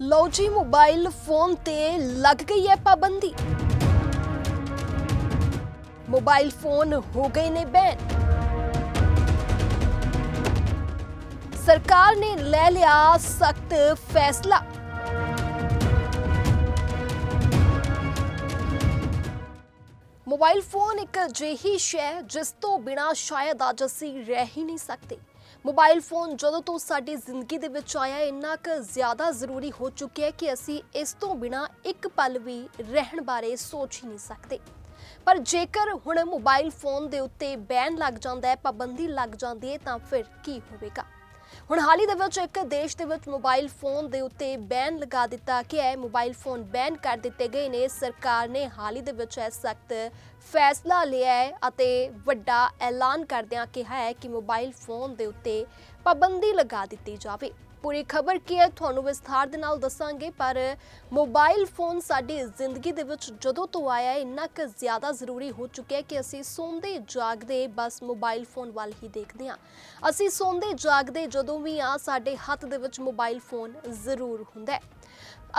ਲਓ ਜੀ mobile phone ਤੇ ਲੱਗ ਗਈ ਹੈ ਪਾਬੰਦੀ। ਮੋਬਾਈਲ ਫੋਨ ਹੋ ਗਏ ਨੇ ਬੈਨ। ਸਰਕਾਰ ਨੇ ਲੈ ਲਿਆ ਸਖਤ ਫੈਸਲਾ। ਮੋਬਾਈਲ ਫੋਨ ਇੱਕ ਅਜਿਹੀ ਸ਼ੈ ਜਿਸ ਤੋਂ ਬਿਨਾ ਸ਼ਾਇਦ ਅੱਜ ਅਸੀਂ ਰਹਿ ਹੀ ਨਹੀਂ ਸਕਦੇ। ਮੋਬਾਈਲ ਫੋਨ ਜਦੋਂ ਤੋਂ ਸਾਡੀ ਜ਼ਿੰਦਗੀ ਦੇ ਵਿੱਚ ਆਇਆ, ਇੰਨਾ ਕੁ ਜ਼ਿਆਦਾ ਜ਼ਰੂਰੀ ਹੋ ਚੁੱਕਿਆ ਹੈ ਕਿ ਅਸੀਂ ਇਸ ਤੋਂ ਬਿਨਾ ਇੱਕ ਪਲ ਵੀ ਰਹਿਣ ਬਾਰੇ ਸੋਚ ਹੀ ਨਹੀਂ ਸਕਦੇ। ਪਰ ਜੇਕਰ ਹੁਣ ਮੋਬਾਈਲ ਫੋਨ ਦੇ ਉੱਤੇ ਬੈਨ ਲੱਗ ਜਾਂਦਾ ਹੈ, ਪਾਬੰਦੀ ਲੱਗ ਜਾਂਦੀ ਹੈ, ਤਾਂ ਫਿਰ ਕੀ ਹੋਵੇਗਾ? ਹੁਣ ਹਾਲ ਹੀ ਦੇ ਵਿੱਚ ਇੱਕ ਦੇਸ਼ ਦੇ ਵਿੱਚ ਮੋਬਾਈਲ ਫੋਨ ਦੇ ਉੱਤੇ ਬੈਨ ਲਗਾ ਦਿੱਤਾ ਗਿਆ ਹੈ ਮੋਬਾਈਲ ਫੋਨ ਬੈਨ ਕਰ ਦਿੱਤੇ ਗਏ ਨੇ। ਸਰਕਾਰ ਨੇ ਹਾਲ ਹੀ ਦੇ ਵਿੱਚ ਇਹ ਸਖਤ ਫੈਸਲਾ ਲਿਆ ਹੈ ਅਤੇ ਵੱਡਾ ਐਲਾਨ ਕਰਦਿਆਂ ਕਿਹਾ ਹੈ ਕਿ ਮੋਬਾਈਲ ਫੋਨ ਦੇ ਉੱਤੇ ਪਾਬੰਦੀ ਲਗਾ ਦਿੱਤੀ ਜਾਵੇ। ਪੂਰੀ ਖਬਰ ਕੀ ਹੈ, ਤੁਹਾਨੂੰ ਵਿਸਥਾਰ ਦੇ ਨਾਲ ਦੱਸਾਂਗੇ, ਪਰ ਮੋਬਾਈਲ ਫੋਨ ਸਾਡੀ ਜ਼ਿੰਦਗੀ ਦੇ ਵਿੱਚ ਜਦੋਂ ਤੋਂ ਆਇਆ ਹੈ, ਇੰਨਾ ਕੁ ਜ਼ਿਆਦਾ ਜ਼ਰੂਰੀ ਹੋ ਚੁੱਕਿਆ ਕਿ ਅਸੀਂ ਸੌਂਦੇ ਜਾਗਦੇ ਬਸ ਮੋਬਾਈਲ ਫੋਨ ਵੱਲ ਹੀ ਦੇਖਦੇ ਹਾਂ। ਅਸੀਂ ਸੌਂਦੇ ਜਾਗਦੇ ਜਦੋਂ ਵੀ ਆ ਸਾਡੇ ਹੱਥ ਦੇ ਵਿੱਚ ਮੋਬਾਈਲ ਫੋਨ ਜ਼ਰੂਰ ਹੁੰਦਾ ਹੈ।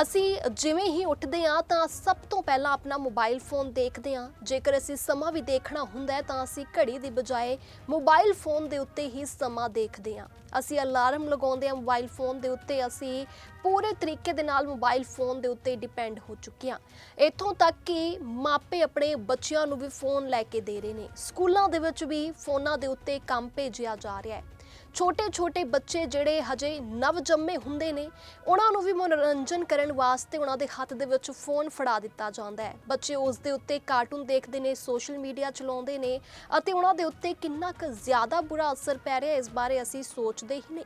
ਅਸੀਂ ਜਿਵੇਂ ਹੀ ਉੱਠਦੇ ਹਾਂ, ਤਾਂ ਸਭ ਤੋਂ ਪਹਿਲਾਂ ਆਪਣਾ ਮੋਬਾਈਲ ਫੋਨ ਦੇਖਦੇ ਹਾਂ। ਜੇਕਰ ਅਸੀਂ ਸਮਾਂ ਵੀ ਦੇਖਣਾ ਹੁੰਦਾ ਹੈ, ਤਾਂ ਅਸੀਂ ਘੜੀ ਦੀ ਬਜਾਏ ਮੋਬਾਈਲ ਫੋਨ ਦੇ ਉੱਤੇ ਹੀ ਸਮਾਂ ਦੇਖਦੇ ਹਾਂ। ਅਸੀਂ ਅਲਾਰਮ ਲਗਾਉਂਦੇ ਹਾਂ ਮੋਬਾਈਲ ਫੋਨ ਦੇ ਉੱਤੇ ਅਸੀਂ ਪੂਰੇ ਤਰੀਕੇ ਦੇ ਨਾਲ ਮੋਬਾਈਲ ਫੋਨ ਦੇ ਉੱਤੇ ਡਿਪੈਂਡ ਹੋ ਚੁੱਕੇ ਹਾਂ। ਇੱਥੋਂ ਤੱਕ ਕਿ ਮਾਪੇ ਆਪਣੇ ਬੱਚਿਆਂ ਨੂੰ ਵੀ ਫੋਨ ਲੈ ਕੇ ਦੇ ਰਹੇ ਨੇ। ਸਕੂਲਾਂ ਦੇ ਵਿੱਚ ਵੀ ਫੋਨਾਂ ਦੇ ਉੱਤੇ ਕੰਮ ਭੇਜਿਆ ਜਾ ਰਿਹਾ ਹੈ। ਛੋਟੇ-ਛੋਟੇ ਬੱਚੇ ਜਿਹੜੇ ਹਜੇ ਨਵਜੰਮੇ ਹੁੰਦੇ ਨੇ, ਉਹਨਾਂ ਨੂੰ ਵੀ ਮਨੋਰੰਜਨ ਕਰਨ ਵਾਸਤੇ ਉਹਨਾਂ ਦੇ ਹੱਥ ਦੇ ਵਿੱਚ ਫੋਨ ਫੜਾ ਦਿੱਤਾ ਜਾਂਦਾ ਹੈ। ਬੱਚੇ ਉਸ ਦੇ ਉੱਤੇ ਕਾਰਟੂਨ ਦੇਖਦੇ ਨੇ, ਸੋਸ਼ਲ ਮੀਡੀਆ ਚਲਾਉਂਦੇ ਨੇ ਅਤੇ ਉਹਨਾਂ ਦੇ ਉੱਤੇ ਕਿੰਨਾ ਕੁ ਜ਼ਿਆਦਾ ਬੁਰਾ ਅਸਰ ਪੈ ਰਿਹਾ ਇਸ ਬਾਰੇ ਅਸੀਂ ਸੋਚਦੇ ਹੀ ਨਹੀਂ।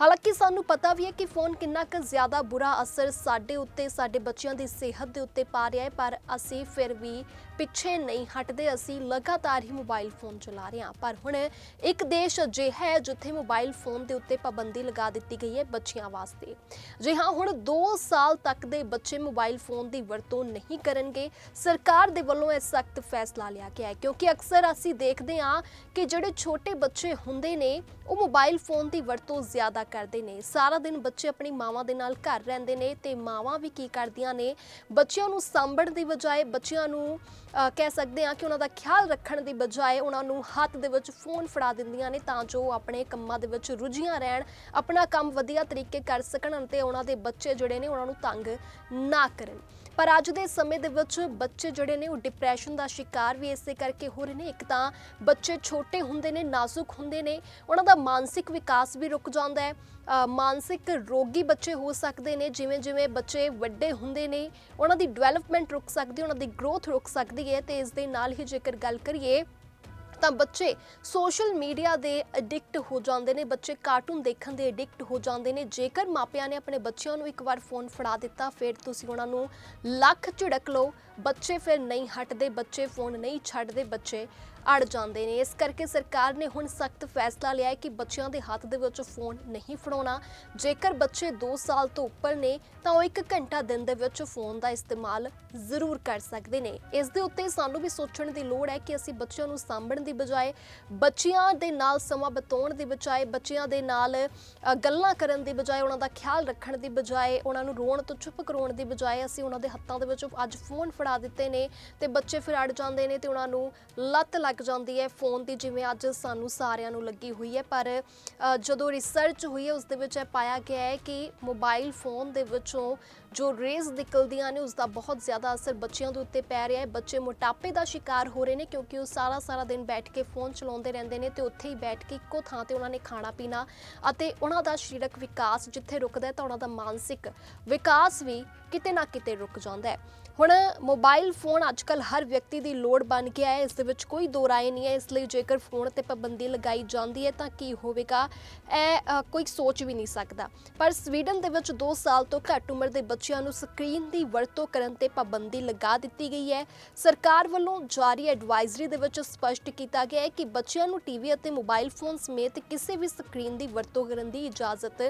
ਹਾਲਾਂਕਿ ਸਾਨੂੰ ਪਤਾ ਵੀ ਹੈ ਕਿ ਫੋਨ ਕਿੰਨਾ ਕੁ ਜ਼ਿਆਦਾ ਬੁਰਾ ਅਸਰ ਸਾਡੇ ਉੱਤੇ, ਸਾਡੇ ਬੱਚਿਆਂ ਦੀ ਸਿਹਤ ਦੇ ਉੱਤੇ ਪਾ ਰਿਹਾ ਹੈ, ਪਰ ਅਸੀਂ ਫਿਰ ਵੀ ਪਿੱਛੇ ਨਹੀਂ ਹਟਦੇ। ਅਸੀਂ ਲਗਾਤਾਰ ਹੀ ਮੋਬਾਈਲ ਫੋਨ ਚਲਾ ਰਹੇ ਹਾਂ। ਪਰ ਹੁਣ ਇੱਕ ਦੇਸ਼ ਅਜਿਹਾ ਹੈ ਜਿੱਥੇ ਮੋਬਾਈਲ ਫੋਨ ਦੇ ਉੱਤੇ ਪਾਬੰਦੀ ਲਗਾ ਦਿੱਤੀ ਗਈ ਹੈ ਬੱਚਿਆਂ ਵਾਸਤੇ। ਜੀ ਹਾਂ, ਹੁਣ 2 ਸਾਲ ਤੱਕ ਦੇ ਬੱਚੇ ਮੋਬਾਈਲ ਫੋਨ ਦੀ ਵਰਤੋਂ ਨਹੀਂ ਕਰਨਗੇ। ਸਰਕਾਰ ਦੇ ਵੱਲੋਂ ਇਹ ਸਖਤ ਫੈਸਲਾ ਲਿਆ ਗਿਆ ਹੈ, ਕਿਉਂਕਿ ਅਕਸਰ ਅਸੀਂ ਦੇਖਦੇ ਹਾਂ ਕਿ ਜਿਹੜੇ ਛੋਟੇ ਬੱਚੇ ਹੁੰਦੇ ਨੇ, ਉਹ ਮੋਬਾਈਲ ਫੋਨ ਦੀ ਵਰਤੋਂ ਜ਼ਿਆਦਾ ਕਰਦੇ ਨੇ। ਸਾਰਾ ਦਿਨ ਬੱਚੇ ਆਪਣੀ ਮਾਵਾਂ ਦੇ ਨਾਲ ਘਰ ਰਹਿੰਦੇ ਨੇ ਤੇ ਮਾਵਾਂ ਵੀ ਕੀ ਕਰਦੀਆਂ ਨੇ ਬੱਚਿਆਂ ਨੂੰ ਸਾਂਭਣ ਦੀ ਬਜਾਏ ਬੱਚਿਆਂ ਨੂੰ ਅਹ, ਕਹਿ ਸਕਦੇ ਹਾਂ ਕਿ ਉਹਨਾਂ ਦਾ ਖਿਆਲ ਰੱਖਣ ਦੀ ਬਜਾਏ ਉਹਨਾਂ ਨੂੰ ਹੱਥ ਦੇ ਵਿੱਚ ਫੋਨ ਫੜਾ ਦਿੰਦੀਆਂ ਨੇ ਤਾਂ ਜੋ ਉਹ ਆਪਣੇ ਕੰਮਾਂ ਦੇ ਵਿੱਚ ਰੁਝੀਆਂ ਰਹਿਣ ਆਪਣਾ ਕੰਮ ਵਧੀਆ ਤਰੀਕੇ ਕਰ ਸਕਣ ਅਤੇ ਉਹਨਾਂ ਦੇ ਬੱਚੇ ਜਿਹੜੇ ਨੇ ਉਹਨਾਂ ਨੂੰ ਤੰਗ ਨਾ ਕਰਨ। ਪਰ ਅੱਜ ਦੇ ਸਮੇਂ ਦੇ ਵਿੱਚ ਬੱਚੇ ਜਿਹੜੇ ਨੇ ਉਹ ਡਿਪਰੈਸ਼ਨ ਦਾ ਸ਼ਿਕਾਰ ਵੀ ਇਸੇ ਕਰਕੇ ਹੋ ਰਹੇ ਨੇ। ਇੱਕ ਤਾਂ ਬੱਚੇ ਛੋਟੇ ਹੁੰਦੇ ਨੇ, ਨਾਜ਼ੁਕ ਹੁੰਦੇ ਨੇ, ਉਹਨਾਂ ਦਾ ਮਾਨਸਿਕ ਵਿਕਾਸ ਵੀ ਰੁਕ ਜਾਂਦਾ ਹੈ। ਮਾਨਸਿਕ ਰੋਗੀ ਬੱਚੇ ਹੋ ਸਕਦੇ ਨੇ, ਜਿਵੇਂ ਜਿਵੇਂ ਬੱਚੇ ਵੱਡੇ ਹੁੰਦੇ ਨੇ, ਉਹਨਾਂ ਦੀ ਡਿਵੈਲਪਮੈਂਟ ਰੁਕ ਸਕਦੀ ਉਹਨਾਂ ਦੀ ਗਰੋਥ ਰੁਕ ਸਕਦੀ ਹੈ ਤੇ ਇਸ ਦੇ ਨਾਲ ਹੀ ਜੇਕਰ ਗੱਲ ਕਰੀਏ ਤਾਂ ਬੱਚੇ ਸੋਸ਼ਲ ਮੀਡੀਆ ਦੇ ਐਡਿਕਟ ਹੋ ਜਾਂਦੇ ਨੇ, ਬੱਚੇ ਕਾਰਟੂਨ ਦੇਖਣ ਦੇ ਐਡਿਕਟ ਹੋ ਜਾਂਦੇ ਨੇ। ਜੇਕਰ ਮਾਪਿਆਂ ਨੇ ਆਪਣੇ ਬੱਚਿਆਂ ਨੂੰ ਇੱਕ ਵਾਰ ਫੋਨ ਫੜਾ ਦਿੱਤਾ, ਫਿਰ ਤੁਸੀਂ ਉਹਨਾਂ ਨੂੰ ਲੱਖ ਝਿੜਕ ਲਓ। ਬੱਚੇ ਫਿਰ ਨਹੀਂ ਹਟਦੇ, ਬੱਚੇ ਫੋਨ ਨਹੀਂ ਛੱਡਦੇ। ਬੱਚੇ ਅੜ ਜਾਂਦੇ ਨੇ। ਇਸ ਕਰਕੇ ਸਰਕਾਰ ਨੇ ਹੁਣ ਸਖਤ ਫੈਸਲਾ ਲਿਆ ਹੈ ਕਿ ਬੱਚਿਆਂ ਦੇ ਹੱਥ ਦੇ ਵਿੱਚ ਫੋਨ ਨਹੀਂ ਫੜਾਉਣਾ। ਜੇਕਰ ਬੱਚੇ 2 ਸਾਲ ਤੋਂ ਉੱਪਰ ਨੇ, ਤਾਂ ਉਹ 1 ਘੰਟਾ ਦਿਨ ਦੇ ਵਿੱਚ ਫੋਨ ਦਾ ਇਸਤੇਮਾਲ ਜ਼ਰੂਰ ਕਰ ਸਕਦੇ ਨੇ। ਇਸ ਦੇ ਉੱਤੇ ਸਾਨੂੰ ਵੀ ਸੋਚਣ ਦੀ ਲੋੜ ਹੈ ਕਿ ਅਸੀਂ ਬੱਚਿਆਂ ਨੂੰ ਸਾਂਭਣ ਦੀ ਬਜਾਏ, ਬੱਚਿਆਂ ਦੇ ਨਾਲ ਸਮਾਂ ਬਿਤਾਉਣ ਦੀ ਬਜਾਏ, ਬੱਚਿਆਂ ਦੇ ਨਾਲ ਗੱਲਾਂ ਕਰਨ ਦੀ ਬਜਾਏ, ਉਹਨਾਂ ਦਾ ਖਿਆਲ ਰੱਖਣ ਦੀ ਬਜਾਏ, ਉਹਨਾਂ ਨੂੰ ਰੋਣ ਤੋਂ ਚੁੱਪ ਕਰਾਉਣ ਦੀ ਬਜਾਏ ਅਸੀਂ ਉਹਨਾਂ ਦੇ ਹੱਥਾਂ ਦੇ ਵਿੱਚ ਅੱਜ ਫੋਨ ਫੜਾ ਦਿੱਤੇ ਨੇ ਤੇ ਬੱਚੇ ਫਿਰ ਅੜ ਜਾਂਦੇ ਨੇ ਤੇ ਉਹਨਾਂ ਨੂੰ ਲੱਤ ਲੱਗ ਜਾਂਦੀ ਹੈ ਫੋਨ ਦੀ, ਜਿਵੇਂ ਅੱਜ ਸਾਨੂੰ ਸਾਰਿਆਂ ਨੂੰ ਲੱਗੀ ਹੋਈ ਹੈ। ਪਰ ਜਦੋਂ ਰਿਸਰਚ ਹੋਈ ਹੈ, ਉਸ ਦੇ ਵਿੱਚ ਇਹ ਪਾਇਆ ਗਿਆ ਹੈ ਕਿ ਮੋਬਾਈਲ ਫੋਨ ਦੇ ਵਿੱਚੋਂ ਜੋ ਰੇਜ਼ ਨਿਕਲਦੀਆਂ ਨੇ ਉਸ ਦਾ ਬਹੁਤ ਜ਼ਿਆਦਾ ਅਸਰ ਬੱਚਿਆਂ ਦੇ ਉੱਤੇ ਪੈ ਰਿਹਾ ਹੈ। ਬੱਚੇ ਮੋਟਾਪੇ ਦਾ ਸ਼ਿਕਾਰ ਹੋ ਰਹੇ ਨੇ ਕਿਉਂਕਿ ਉਹ ਸਾਰਾ ਸਾਰਾ ਦਿਨ ਬੈਠ ਕੇ ਫੋਨ ਚਲਾਉਂਦੇ ਰਹਿੰਦੇ ਨੇ ਤੇ ਉੱਥੇ ਹੀ ਬੈਠ ਕੇ ਇੱਕੋ ਥਾਂ ਤੇ ਉਹਨਾਂ ਨੇ ਖਾਣਾ ਪੀਣਾ ਅਤੇ ਉਹਨਾਂ ਦਾ ਸਰੀਰਕ ਵਿਕਾਸ ਜਿੱਥੇ ਰੁਕਦਾ ਤਾਂ ਉਹਨਾਂ ਦਾ ਮਾਨਸਿਕ ਵਿਕਾਸ ਵੀ ਕਿਤੇ ਨਾ ਕਿਤੇ ਰੁਕ ਜਾਂਦਾ ਹੈ। ਹੁਣ ਮੋਬਾਈਲ ਫੋਨ ਅੱਜਕੱਲ ਹਰ ਵਿਅਕਤੀ ਦੀ ਲੋੜ ਬਣ ਗਿਆ ਹੈ। ਇਸ ਦੇ ਵਿੱਚ ਕੋਈ ਦੋ ਰਾਏ ਨਹੀਂ ਹੈ। ਇਸ ਲਈ ਜੇਕਰ ਫੋਨ ਤੇ ਪਾਬੰਦੀ ਲਗਾਈ ਜਾਂਦੀ ਹੈ ਤਾਂ ਕੀ ਹੋਵੇਗਾ? ਇਹ ਕੋਈ ਸੋਚ ਵੀ ਨਹੀਂ ਸਕਦਾ। ਪਰ ਸਵੀਡਨ ਦੇ ਵਿੱਚ 2 ਸਾਲ ਤੋਂ ਘੱਟ ਉਮਰ ਦੇ ਬੱਚਿਆਂ ਨੂੰ ਸਕਰੀਨ ਦੀ ਵਰਤੋਂ ਕਰਨ ਤੇ ਪਾਬੰਦੀ ਲਗਾ ਦਿੱਤੀ ਗਈ ਹੈ। ਸਰਕਾਰ ਵੱਲੋਂ ਜਾਰੀ ਐਡਵਾਈਜ਼ਰੀ ਦੇ ਵਿੱਚ ਸਪਸ਼ਟ ਕੀਤਾ ਗਿਆ ਹੈ ਕਿ ਬੱਚਿਆਂ ਨੂੰ ਟੀਵੀ ਅਤੇ ਮੋਬਾਈਲ ਫੋਨ ਸਮੇਤ ਕਿਸੇ ਵੀ ਸਕਰੀਨ ਦੀ ਵਰਤੋਂ ਕਰਨ ਦੀ ਇਜਾਜ਼ਤ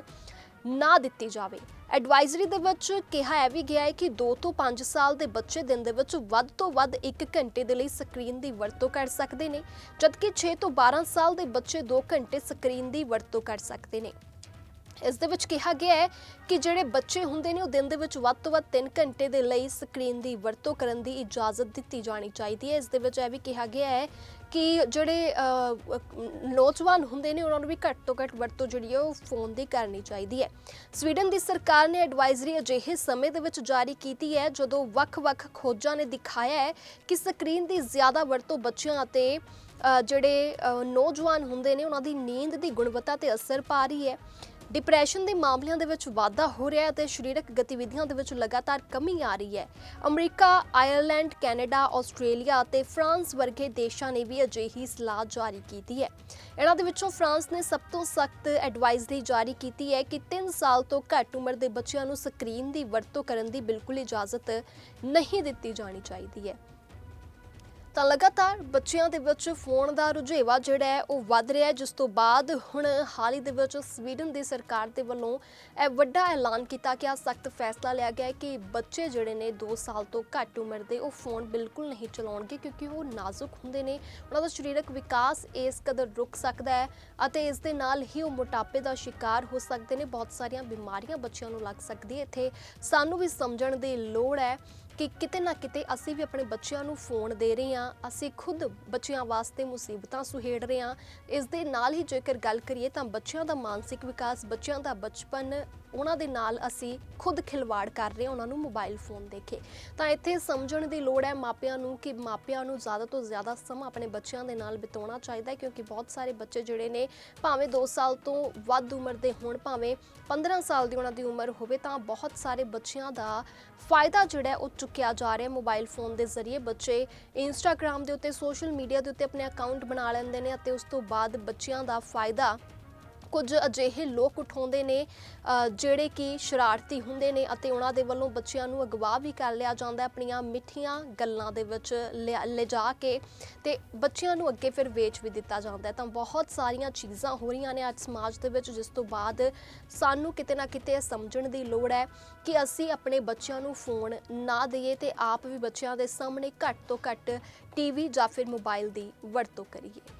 ਨਾ ਦਿੱਤੀ ਜਾਵੇ। ਐਡਵਾਈਜ਼ਰੀ ਦੇ ਵਿੱਚ ਕਿਹਾ ਹੈ ਵੀ ਗਿਆ ਹੈ ਕਿ 2 ਤੋਂ 5 ਸਾਲ ਦੇ ਬੱਚੇ ਦਿਨ ਦੇ ਵਿੱਚ ਵੱਧ ਤੋਂ ਵੱਧ 1 ਘੰਟੇ ਦੇ ਲਈ ਸਕਰੀਨ ਦੀ ਵਰਤੋਂ ਕਰ ਸਕਦੇ ਨੇ, ਜਦਕਿ 6 ਤੋਂ 12 ਸਾਲ ਦੇ ਬੱਚੇ 2 ਘੰਟੇ ਸਕਰੀਨ ਦੀ ਵਰਤੋਂ ਕਰ ਸਕਦੇ ਨੇ। ਇਸ ਦੇ ਵਿੱਚ ਕਿਹਾ ਗਿਆ ਹੈ ਕਿ ਜਿਹੜੇ ਬੱਚੇ ਹੁੰਦੇ ਨੇ, ਉਹ ਦਿਨ ਦੇ ਵਿੱਚ ਵੱਧ ਤੋਂ ਵੱਧ 3 ਘੰਟੇ ਦੇ ਲਈ ਸਕਰੀਨ ਦੀ ਵਰਤੋਂ ਕਰਨ ਦੀ ਇਜਾਜ਼ਤ ਦਿੱਤੀ ਜਾਣੀ ਚਾਹੀਦੀ ਹੈ। ਇਸ ਦੇ ਵਿੱਚ ਇਹ ਵੀ ਕਿਹਾ ਗਿਆ ਹੈ ਕਿ ਜਿਹੜੇ ਨੌਜਵਾਨ ਹੁੰਦੇ ਨੇ, ਉਹਨਾਂ ਨੂੰ ਵੀ ਘੱਟ ਤੋਂ ਘੱਟ ਵਰਤੋਂ ਜਿਹੜੀ ਹੈ, ਉਹ ਫੋਨ ਦੀ ਕਰਨੀ ਚਾਹੀਦੀ ਹੈ। ਸਵੀਡਨ ਦੀ ਸਰਕਾਰ ਨੇ ਐਡਵਾਈਜ਼ਰੀ ਅਜਿਹੇ ਸਮੇਂ ਦੇ ਵਿੱਚ ਜਾਰੀ ਕੀਤੀ ਹੈ, ਜਦੋਂ ਵੱਖ-ਵੱਖ ਖੋਜਾਂ ਨੇ ਦਿਖਾਇਆ ਹੈ ਕਿ ਸਕਰੀਨ ਦੀ ਜ਼ਿਆਦਾ ਵਰਤੋਂ ਬੱਚਿਆਂ ਅਤੇ ਜਿਹੜੇ ਨੌਜਵਾਨ ਹੁੰਦੇ ਨੇ, ਉਹਨਾਂ ਦੀ ਨੀਂਦ ਦੀ ਗੁਣਵੱਤਾ ਤੇ ਅਸਰ ਪਾ ਰਹੀ ਹੈ। ਡਿਪਰੈਸ਼ਨ ਦੇ ਮਾਮਲਿਆਂ ਦੇ ਵਿੱਚ ਵਾਧਾ ਹੋ ਰਿਹਾ ਹੈ ਤੇ ਸਰੀਰਕ ਗਤੀਵਿਧੀਆਂ ਦੇ ਵਿੱਚ ਲਗਾਤਾਰ ਕਮੀ ਆ ਰਹੀ ਹੈ। ਅਮਰੀਕਾ, ਆਇਰਲੈਂਡ, ਕੈਨੇਡਾ, ਆਸਟ੍ਰੇਲੀਆ ਅਤੇ ਫਰਾਂਸ ਵਰਗੇ ਦੇਸ਼ਾਂ ਨੇ ਵੀ ਅਜਿਹੀ ਸਲਾਹ ਜਾਰੀ ਕੀਤੀ ਹੈ। ਇਹਨਾਂ ਦੇ ਵਿੱਚੋਂ ਫਰਾਂਸ ਨੇ ਸਭ ਤੋਂ ਸਖਤ ਐਡਵਾਈਜ਼ਰੀ ਜਾਰੀ ਕੀਤੀ ਹੈ ਕਿ 3 ਸਾਲ ਤੋਂ ਘੱਟ ਉਮਰ ਦੇ ਬੱਚਿਆਂ ਨੂੰ ਸਕਰੀਨ ਦੀ ਵਰਤੋਂ ਕਰਨ ਦੀ ਬਿਲਕੁਲ ਇਜਾਜ਼ਤ ਨਹੀਂ ਦਿੱਤੀ ਜਾਣੀ ਚਾਹੀਦੀ ਹੈ। ਤਾਂ ਲਗਾਤਾਰ ਬੱਚਿਆਂ ਦੇ ਵਿੱਚ ਫੋਨ ਦਾ ਰੁਝੇਵਾ ਜਿਹੜਾ ਹੈ ਉਹ ਵੱਧ ਰਿਹਾ ਹੈ, ਜਿਸ ਤੋਂ ਬਾਅਦ ਹੁਣ ਹਾਲ ਹੀ ਦੇ ਵਿੱਚ ਸਵੀਡਨ ਦੀ ਸਰਕਾਰ ਦੇ ਵੱਲੋਂ ਇਹ ਵੱਡਾ ਐਲਾਨ ਕੀਤਾ ਗਿਆ ਸਖਤ ਫੈਸਲਾ ਲਿਆ ਗਿਆ ਹੈ ਕਿ ਬੱਚੇ ਜਿਹੜੇ ਨੇ 2 ਸਾਲ ਤੋਂ ਘੱਟ ਉਮਰ ਦੇ ਉਹ ਫੋਨ ਬਿਲਕੁਲ ਨਹੀਂ ਚਲਾਉਣਗੇ ਕਿਉਂਕਿ ਉਹ ਨਾਜ਼ੁਕ ਹੁੰਦੇ ਨੇ। ਉਹਨਾਂ ਦਾ ਸਰੀਰਕ ਵਿਕਾਸ ਇਸ ਕਦਰ ਰੁਕ ਸਕਦਾ ਹੈ ਅਤੇ ਇਸ ਦੇ ਨਾਲ ਹੀ ਉਹ ਮੋਟਾਪੇ ਦਾ ਸ਼ਿਕਾਰ ਹੋ ਸਕਦੇ ਨੇ। ਬਹੁਤ ਸਾਰੀਆਂ ਬਿਮਾਰੀਆਂ ਬੱਚਿਆਂ ਨੂੰ ਲੱਗ ਸਕਦੀ ਹੈ ਇੱਥੇ। ਸਾਨੂੰ ਵੀ ਸਮਝਣ ਦੀ ਲੋੜ ਹੈ ਕਿ ਕਿਤੇ ਨਾ ਕਿਤੇ ਅਸੀਂ ਵੀ ਆਪਣੇ ਬੱਚਿਆਂ ਨੂੰ ਫੋਨ ਦੇ ਰਹੇ ਹਾਂ, ਅਸੀਂ ਖੁਦ ਬੱਚਿਆਂ ਵਾਸਤੇ ਮੁਸੀਬਤਾਂ ਸੁਹੇੜ ਰਹੇ ਹਾਂ। ਇਸ ਦੇ ਨਾਲ ਹੀ ਜੇਕਰ ਗੱਲ ਕਰੀਏ ਤਾਂ ਬੱਚਿਆਂ ਦਾ ਮਾਨਸਿਕ ਵਿਕਾਸ, ਬੱਚਿਆਂ ਦਾ ਬਚਪਨ ਉਹਨਾਂ ਦੇ ਨਾਲ ਅਸੀਂ ਖੁਦ ਖਿਲਵਾੜ ਕਰ ਰਹੇ ਹਾਂ, ਉਹਨਾਂ ਨੂੰ ਮੋਬਾਈਲ ਫੋਨ ਦੇ ਕੇ ਤਾਂ ਇੱਥੇ ਸਮਝਣ ਦੀ ਲੋੜ ਹੈ ਮਾਪਿਆਂ ਨੂੰ ਕਿ ਮਾਪਿਆਂ ਨੂੰ ਜ਼ਿਆਦਾ ਤੋਂ ਜ਼ਿਆਦਾ ਸਮਾਂ ਆਪਣੇ ਬੱਚਿਆਂ ਦੇ ਨਾਲ ਬਿਤਾਉਣਾ ਚਾਹੀਦਾ ਹੈ, ਕਿਉਂਕਿ ਬਹੁਤ ਸਾਰੇ ਬੱਚੇ ਜਿਹੜੇ ਨੇ ਭਾਵੇਂ 2 ਸਾਲ ਤੋਂ ਵੱਧ ਉਮਰ ਦੇ ਹੋਣ, ਭਾਵੇਂ 15 ਸਾਲ ਦੀ ਉਹਨਾਂ ਦੀ ਉਮਰ ਹੋਵੇ, ਤਾਂ ਬਹੁਤ ਸਾਰੇ ਬੱਚਿਆਂ ਦਾ ਫਾਇਦਾ ਜਿਹੜਾ ਉਹ ਚੁੱਕਿਆ ਜਾ ਰਿਹਾ ਹੈ ਮੋਬਾਈਲ ਫੋਨ ਦੇ ਜ਼ਰੀਏ। ਬੱਚੇ ਇੰਸਟਾਗ੍ਰam ਦੇ ਉੱਤੇ ਸੋਸ਼ਲ ਮੀਡੀਆ ਦੇ ਉੱਤੇ ਆਪਣੇ ਅਕਾਊਂਟ ਬਣਾ ਲੈਂਦੇ ਨੇ ਅਤੇ ਉਸ ਤੋਂ ਬਾਅਦ ਬੱਚਿਆਂ ਦਾ ਫਾਇਦਾ ਕੁਝ ਅਜਿਹੇ ਲੋਕ ਉਠਾਉਂਦੇ ਨੇ ਜਿਹੜੇ ਕਿ ਸ਼ਰਾਰਤੀ ਹੁੰਦੇ ਨੇ ਅਤੇ ਉਹਨਾਂ ਦੇ ਵੱਲੋਂ ਬੱਚਿਆਂ ਨੂੰ ਅਗਵਾ ਵੀ ਕਰ ਲਿਆ ਜਾਂਦਾ ਆਪਣੀਆਂ ਮਿੱਠੀਆਂ ਗੱਲਾਂ ਦੇ ਵਿੱਚ ਲਿਆ- ਲਿਜਾ ਕੇ ਤੇ ਬੱਚਿਆਂ ਨੂੰ ਅੱਗੇ ਫਿਰ ਵੇਚ ਵੀ ਦਿੱਤਾ ਜਾਂਦਾ ਤਾਂ ਬਹੁਤ ਸਾਰੀਆਂ ਚੀਜ਼ਾਂ ਹੋ ਰਹੀਆਂ ਨੇ ਅੱਜ ਸਮਾਜ ਦੇ ਵਿੱਚ, ਜਿਸ ਤੋਂ ਬਾਅਦ ਸਾਨੂੰ ਕਿਤੇ ਨਾ ਕਿਤੇ ਇਹ ਸਮਝਣ ਦੀ ਲੋੜ ਹੈ ਕਿ ਅਸੀਂ ਆਪਣੇ ਬੱਚਿਆਂ ਨੂੰ ਫੋਨ ਨਾ ਦਈਏ ਤੇ ਆਪ ਵੀ ਬੱਚਿਆਂ ਦੇ ਸਾਹਮਣੇ ਘੱਟ ਤੋਂ ਘੱਟ ਟੀਵੀ ਜਾਂ ਫਿਰ ਮੋਬਾਈਲ ਦੀ ਵਰਤੋਂ ਕਰੀਏ।